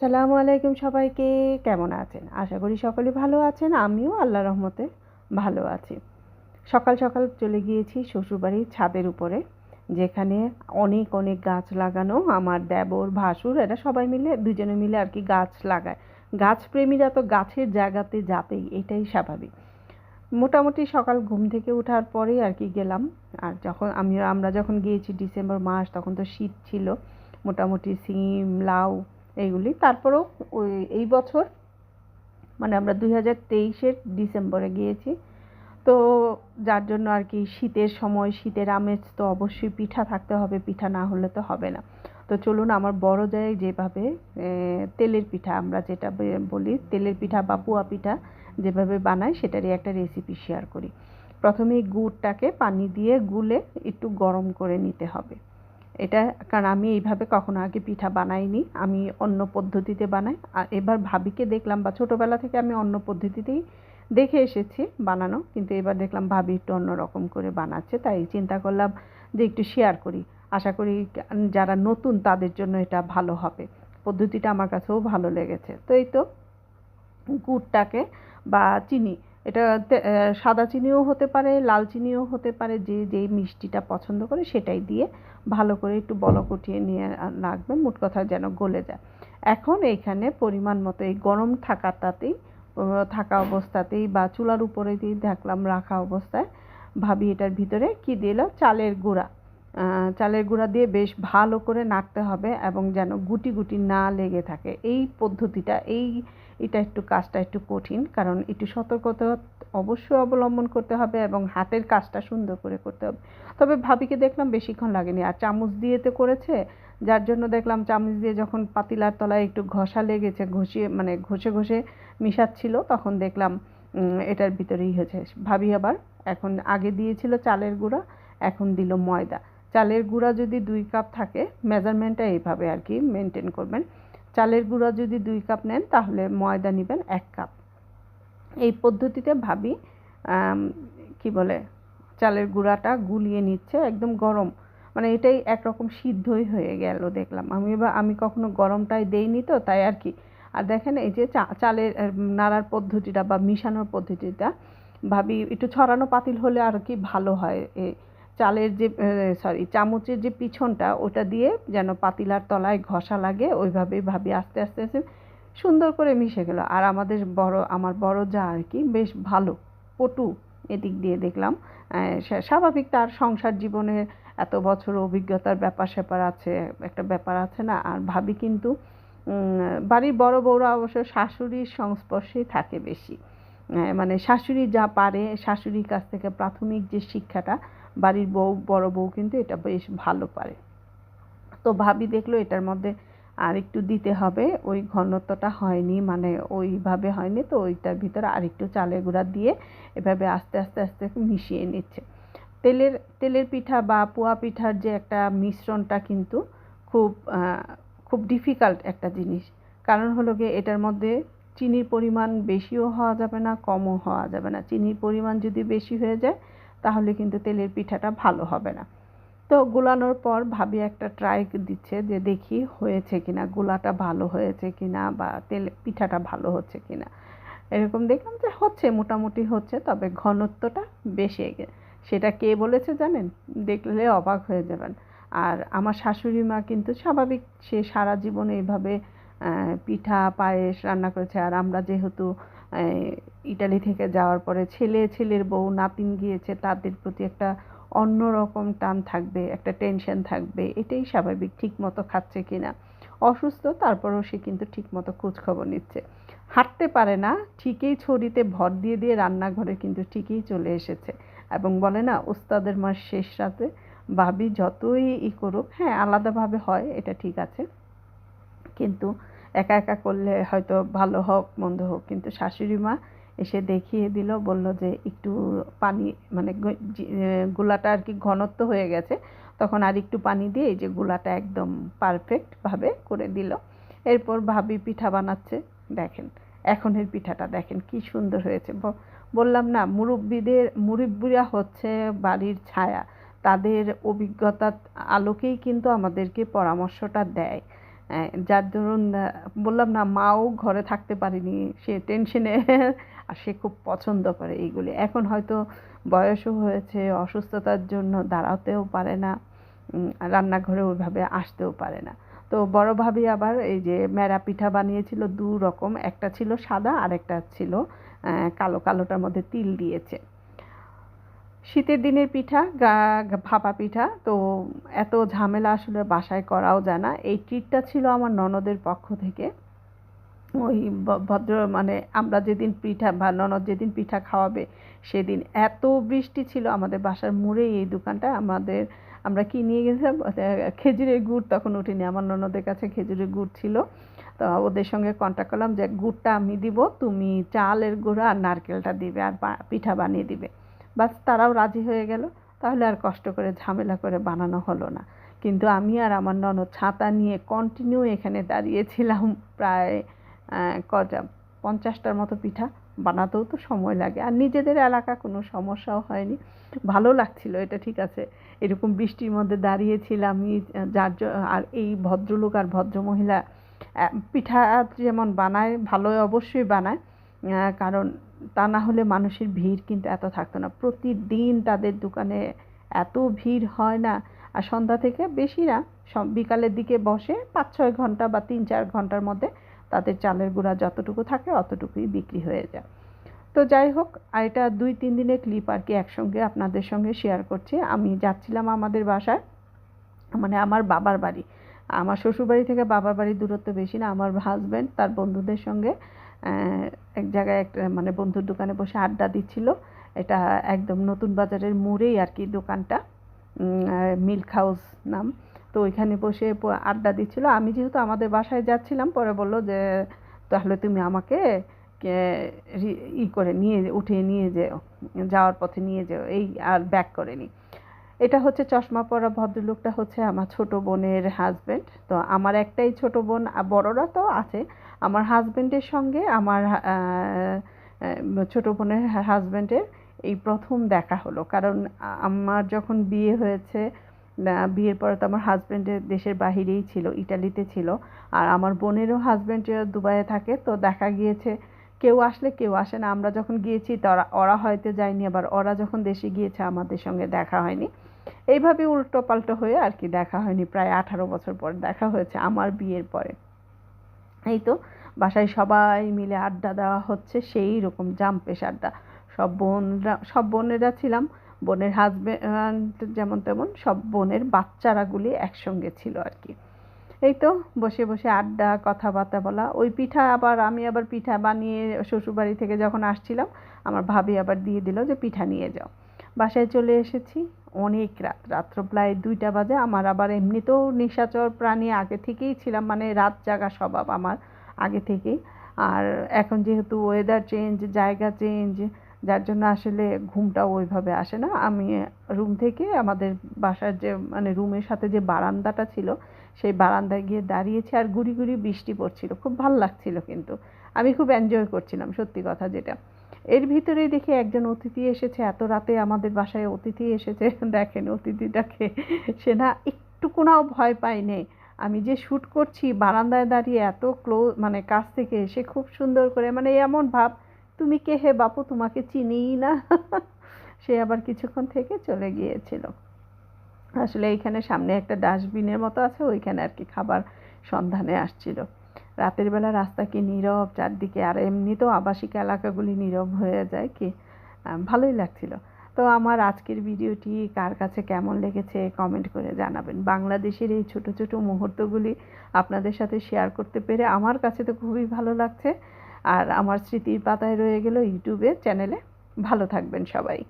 সালামু আলাইকুম সবাইকে, কেমন আছেন? আশা করি সকলে ভালো আছেন, আমিও আল্লাহ রহমতে ভালো আছি। সকাল সকাল চলে গিয়েছি শ্বশুরবাড়ির ছাদের উপরে, যেখানে অনেক অনেক গাছ লাগানো, আমার দেবর, ভাসুর, এরা সবাই মিলে, দুজনে মিলে আর কি গাছ লাগায়। গাছপ্রেমীরা তো গাছের জায়গাতে যাতেই, এটাই স্বাভাবিক। মোটামুটি সকাল ঘুম থেকে ওঠার পরেই আর কি গেলাম। আর যখন আমি, আমরা যখন গিয়েছি ডিসেম্বর মাস, তখন তো শীত ছিল। মোটামুটি সিম, লাউ এইগুলি। তারপরেও ওই এই বছর মানে আমরা দুই হাজার তেইশের ডিসেম্বরে গিয়েছি। তো যার জন্য আর কি শীতের সময়, শীতের আমেজ তো অবশ্যই পিঠা থাকতে হবে, পিঠা না হলে তো হবে না। তো চলুন আমার বড় যায় যেভাবে তেলের পিঠা, আমরা যেটা বলি তেলের পিঠা বা পুয়া পিঠা যেভাবে বানাই, সেটারই একটা রেসিপি শেয়ার করি। প্রথমে গুড়টাকে পানি দিয়ে গুলে একটু গরম করে নিতে হবে। এটা কারণ আমি এইভাবে কখনো আগে পিঠা বানাইনি, আমি অন্য পদ্ধতিতে বানাই। আর এবার ভাবিকে দেখলাম বা ছোটোবেলা থেকে আমি অন্য পদ্ধতিতেই দেখে এসেছি বানানো, কিন্তু এবার দেখলাম ভাবি একটু অন্যরকম করে বানাচ্ছে, তাই চিন্তা করলাম যে একটু শেয়ার করি। আশা করি যারা নতুন তাদের জন্য এটা ভালো হবে। পদ্ধতিটা আমার কাছেও ভালো লেগেছে। তো এই তো গুড়টাকে বা চিনি এটা সাদা চিনিও হতে পারে, লাল চিনিও হতে পারে, যে, যেই মিষ্টিটা পছন্দ করে সেটাই দিয়ে ভালো করে একটু বলক উঠিয়ে নিয়ে রাখবেন, মোট কথা যেন গলে যায়। এখন এইখানে পরিমাণ মতো এই গরম থাকাটাতেই থাকা অবস্থাতেই বা চুলার উপরে দিয়ে দেখলাম রাখা অবস্থায়, ভাবি এটার ভিতরে কি দিল? চালের গুঁড়া। চালের গুঁড়া দিয়ে বেশ ভালো করে নাড়তে হবে এবং যেন গুটি গুটি না লেগে থাকে। এই পদ্ধতিটা, এই এটা একটু কাজটা একটু কঠিন, কারণ একটু সতর্কতা অবশ্যই অবলম্বন করতে হবে এবং হাতের কাজটা সুন্দর করে করতে হবে। তবে ভাবিকে দেখলাম বেশিক্ষণ লাগেনি, আর চামচ দিয়ে তো করেছে, যার জন্য দেখলাম চামচ দিয়ে যখন পাতিলার তলায় একটু ঘষা লেগেছে, ঘষিয়ে মানে ঘষে ঘষে মিশাচ্ছিল, তখন দেখলাম এটার ভিতরেই হয়েছে। ভাবি আবার এখন আগে দিয়েছিল চালের গুঁড়া, এখন দিল ময়দা। চালের গুঁড়া যদি দুই কাপ থাকে, মেজারমেন্টটা এইভাবে আর কি মেনটেন করবেন। চালের গুঁড়া যদি দুই কাপ নেন, তাহলে ময়দা নেবেন এক কাপ। এই পদ্ধতিতে ভাবি কি বলে, চালের গুঁড়াটা গুলিয়ে নিচ্ছে, একদম গরম। মানে এটাই একরকম সিদ্ধই হয়ে গেল দেখলাম। আমি এবার, আমি কখনো গরমটাই দেইনি তো, তাই আর কি। আর দেখেন এই যে চালের নাড়ার পদ্ধতিটা বা মিশানোর পদ্ধতিটা, ভাবি একটু ছড়ানো পাতিল হলে আর কি ভালো হয়। চালের যে সরি চামচের যে পিছনটা, ওটা দিয়ে যেন পাতিলার তলায় ঘষা লাগে ওইভাবেই ভাবি আস্তে আস্তে আস্তে সুন্দর করে মিশে গেল। আর আমাদের বড়, আমার বড় যা আর কি, বেশ ভালো, পটু এদিক দিয়ে দেখলাম। স্বাভাবিক তার সংসার জীবনের এত বছর অভিজ্ঞতার ব্যাপার স্যাপার আছে, একটা ব্যাপার আছে না? আর ভাবি কিন্তু বাড়ির বড় বউরা অবশ্য শাশুড়ির সংস্পর্শেই থাকে বেশি। মানে শাশুড়ি যা পারে, শাশুড়ির কাছ থেকে প্রাথমিক যে শিক্ষাটা বাড়ির বউ, বড় বউ কিন্তু এটা বেশ ভালো পারে। তো ভাবি দেখল এটার মধ্যে আর একটু দিতে হবে, ওই ঘনত্বটা হয়নি মানে ওইভাবে হয়নি তো ওইটার ভিতরে আর একটু চালের গুঁড়া দিয়ে এভাবে আস্তে আস্তে আস্তে মিশিয়ে নিচ্ছে। তেলের তেলের পিঠা বা পোয়া পিঠার যে একটা মিশ্রণটা কিন্তু খুব খুব ডিফিকাল্ট একটা জিনিস। কারণ হলো গিয়ে এটার মধ্যে চিনির পরিমাণ বেশিও হওয়া যাবে না, কমও হওয়া যাবে না। চিনির পরিমাণ যদি বেশি হয়ে যায় তাহলে কিন্তু তেলের পিঠাটা ভালো হবে না। তো গুলানোর পর ভাবি একটা ট্রাই দিচ্ছে যে দেখি হয়েছে কিনা, গুলাটা ভালো হয়েছে কিনা বা তেল, পিঠাটা ভালো হচ্ছে কিনা। এরকম দেখলাম যে হচ্ছে, মোটামুটি হচ্ছে, তবে ঘনত্বটা বেশি সেটা কে বলেছে জানেন? দেখলে অবাক হয়ে যাবেন। আর আমার শাশুড়ি মা কিন্তু স্বাভাবিক, সে সারা জীবন এইভাবে পিঠা, পায়েস রান্না করেছে। আর আমরা যেহেতু ইটালি থেকে যাওয়ার পরে ছেলে, ছেলের বউ, নাতিন গিয়েছে, তাদের প্রতি একটা অন্য রকম টান থাকবে, একটা টেনশন থাকবে, এটাই স্বাভাবিক ঠিক মতো খাচ্ছে কি না অসুস্থ, তারপরেও সে কিন্তু ঠিক মতো খোঁজখবর নিচ্ছে। হাঁটতে পারে না, ঠিকই ছড়িতে ভর দিয়ে দিয়ে রান্নাঘরে কিন্তু ঠিকই চলে এসেছে। এবং বলে না, ওস্তাদের মাস শেষ রাতে ভাবি যতই ই করুক হ্যাঁ আলাদাভাবে হয়, এটা ঠিক আছে। কিন্তু একা একা করলে হয়তো ভালো হোক, মন্দ হোক, কিন্তু শাশুড়ি মা এসে দেখিয়ে দিল, বলল যে একটু পানি মানে গোলাটা আর কি ঘনত্ব হয়ে গেছে, তখন আর একটু পানি দিয়ে এই যে গোলাটা একদম পারফেক্টভাবে করে দিল। এরপর ভাবি পিঠা বানাচ্ছে, দেখেন, এখনের পিঠাটা দেখেন কি সুন্দর হয়েছে। বললাম না, মুরব্বীদের, মুরব্বীরা হচ্ছে বাড়ির ছায়া, তাদের অভিজ্ঞতার আলোকেই কিন্তু আমাদেরকে পরামর্শটা দেয়। যার ধরুন বললাম না, মাও ঘরে থাকতে পারেনি, সে টেনশনে আর সে খুব পছন্দ করে এইগুলি। এখন হয়তো বয়সও হয়েছে, অসুস্থতার জন্য দাঁড়াতেও পারে না রান্নাঘরে ওইভাবে আসতেও পারে না। তো বড় ভাবি আবার এই যে মেরা পিঠা বানিয়েছিল দু রকম একটা ছিল সাদা আর একটা ছিল কালো, কালোটার মধ্যে তিল দিয়েছে। শীতের দিনের পিঠা ভাপা পিঠা, তো এত ঝামেলা আসলে বাসায় করাও যায় না। এই ট্রিটটা ছিল আমার ননদের পক্ষ থেকে। ওই ভদ্র মানে আমরা যেদিন পিঠা বা ননদ যেদিন পিঠা খাওয়াবে সেদিন এত বৃষ্টি ছিল আমাদের বাসার মোড়েই এই দোকানটা। আমাদের, আমরা কি নিয়ে গেছিলাম? খেজুরের গুড়, তখন উঠিনি। আমার ননদের কাছে খেজুরের গুড় ছিল। তো ওদের সঙ্গে কন্ট্যাক্ট করলাম যে, গুড়টা আমি দিব, তুমি চালের গুঁড়া আর নারকেলটা দিবে আর পিঠা বানিয়ে দিবে। বাস তারাও রাজি হয়ে গেল। তাহলে আর কষ্ট করে ঝামেলা করে বানানো হলো না। কিন্তু আমি আর আমার ননদ ছাতা নিয়ে কন্টিনিউ এখানে দাঁড়িয়েছিলাম প্রায় কটা, পঞ্চাশটার মতো পিঠা। বানাতেও তো সময় লাগে। আর নিজেদের এলাকা কোনো সমস্যাও হয়নি। ভালো লাগছিল, এটা ঠিক আছে। এরকম বৃষ্টির মধ্যে দাঁড়িয়েছিলাম যার আর এই ভদ্রলোক আর ভদ্রমহিলা পিঠা যেমন বানায় ভালো অবশ্যই বানায়। কারণ তা না হলে মানুষের ভিড় কিন্তু এত থাকতো না। প্রতিদিন তাদের দোকানে এত ভিড় হয় না। আর সন্ধ্যা থেকে বেশি না বিকালের দিকে বসে পাঁচ ছয় ঘণ্টা বা তিন চার ঘণ্টার মধ্যে তাদের চালের গুঁড়া যতটুকু থাকে অতটুকুই বিক্রি হয়ে যায়। তো যাই হোক এটা দুই তিন দিনের ক্লিপ আর কি একসঙ্গে আপনাদের সঙ্গে শেয়ার করছি। আমি যাচ্ছিলাম আমাদের বাসায় মানে আমার বাবার বাড়ি। আমার শ্বশুরবাড়ি থেকে বাবার বাড়ির দূরত্ব বেশি না, আমার হাজব্যান্ড তার বন্ধুদের সঙ্গে এক জায়গায় একটা মানে বন্ধুর দোকানে বসে আড্ডা দিচ্ছিল। এটা একদম নতুন বাজারের মোড়েই আর কি দোকানটা মিল্ক হাউস নাম। তো ওইখানে বসে আড্ডা দিচ্ছিল। আমি যেহেতু আমাদের বাসায় যাচ্ছিলাম, পরে বলল যে, তাহলে তুমি আমাকে ই করে নিয়ে, উঠিয়ে নিয়ে যেও, যাওয়ার পথে নিয়ে যেও। এই আর ব্যাক করে নি এটা হচ্ছে চশমা পরা ভদ্রলোকটা হচ্ছে আমার ছোট বোনের হাজবেন্ড তো আমার একটাই ছোট বোন বড়রা তো আছে। আমার হাজবেন্ডের সঙ্গে আমার ছোট বোনের হাজবেন্ডের এই প্রথম দেখা হলো। কারণ আমার যখন বিয়ে হয়েছে বিয়ের পরে তো আমার হাজবেন্ডের দেশের বাহিরেই ছিল, ইটালিতে ছিল। আর আমার বোনেরও হাজবেন্ড দুবাইয়ে থাকে, তো দেখা গিয়েছে কেউ আসলে কেউ আসে না। আমরা যখন গিয়েছি তারা ওরা হয়তো যায়নি, আবার ওরা যখন দেশে গিয়েছে আমাদের সঙ্গে দেখা হয়নি। এইভাবে উল্টো পাল্টো হয়ে আর কি দেখা হয়নি। প্রায় আঠারো বছর পর দেখা হয়েছে আমার বিয়ের পরে। এই তো বাসায় সবাই মিলে আড্ডা দেওয়া হচ্ছে, সেই রকম জাম্পেশ আড্ডা। সব বোনরা, সব বোনেরা ছিলাম। বোনের হাজবেন্ড যেমন তেমন সব বোনের বাচ্চারাগুলি একসঙ্গে ছিল আর কি। এই তো বসে বসে আড্ডা, কথাবার্তা বলা। ওই পিঠা আবার আমি আবার পিঠা বানিয়ে শ্বশুরবাড়ি থেকে যখন আসছিলাম, আমার ভাবি আবার দিয়ে দিল যে পিঠা নিয়ে যাও। বাসায় চলে এসেছি অনেক রাত, রাত্র প্রায় দুইটা বাজে। আমার আবার এমনিতেও নিশাচর প্রাণী আগে থেকেই ছিলাম মানে রাত জাগা স্বভাব আমার আগে থেকেই। আর এখন যেহেতু ওয়েদার চেঞ্জ জায়গা চেঞ্জ যার জন্য আসলে ঘুমটাও ওইভাবে আসে না। আমি রুম থেকে আমাদের বাসার যে মানে রুমের সাথে যে বারান্দাটা ছিল সেই বারান্দায় গিয়ে দাঁড়িয়েছি আর গুড়ি গুড়ি বৃষ্টি পড়ছিল। খুব ভালো লাগছিল কিন্তু। আমি খুব এনজয় করছিলাম, সত্যি কথা যেটা। এর ভিতরেই দেখি একজন অতিথি এসেছে, এত রাতে আমাদের বাসায় অতিথি এসেছে। দেখেন অতিথিটাকে সে না একটুকুনাও ভয় পায়নি। আমি যে শ্যুট করছি, বারান্দায় দাঁড়িয়ে এত ক্লোজ মানে কাছ থেকে এসে খুব সুন্দর করে মানে এমন ভাব, তুমি কে হে বাপু? তোমাকে চিনিই না? সে আবার কিছুক্ষণ থেকে চলে গিয়েছিল। আসলে এইখানে সামনে একটা ডাস্টবিনের মতো আছে, ওইখানে আর কি খাবার সন্ধানে আসছিল। রাতের বেলা রাস্তা কি নীরব, চারদিকে আর এমনিতেও আবাসিক এলাকাগুলি নীরব হয়ে যায় কি? ভালোই লাগছিল। তো আমার আজকের ভিডিওটি কার কাছে কেমন লেগেছে কমেন্ট করে জানাবেন। বাংলাদেশের এই ছোট ছোট মুহূর্তগুলি আপনাদের সাথে শেয়ার করতে পেরে আমার কাছে তো খুবই ভালো লাগছে। আর আমার স্মৃতির পাতায় রয়ে গেল ইউটিউবে চ্যানেলে ভালো থাকবেন সবাই।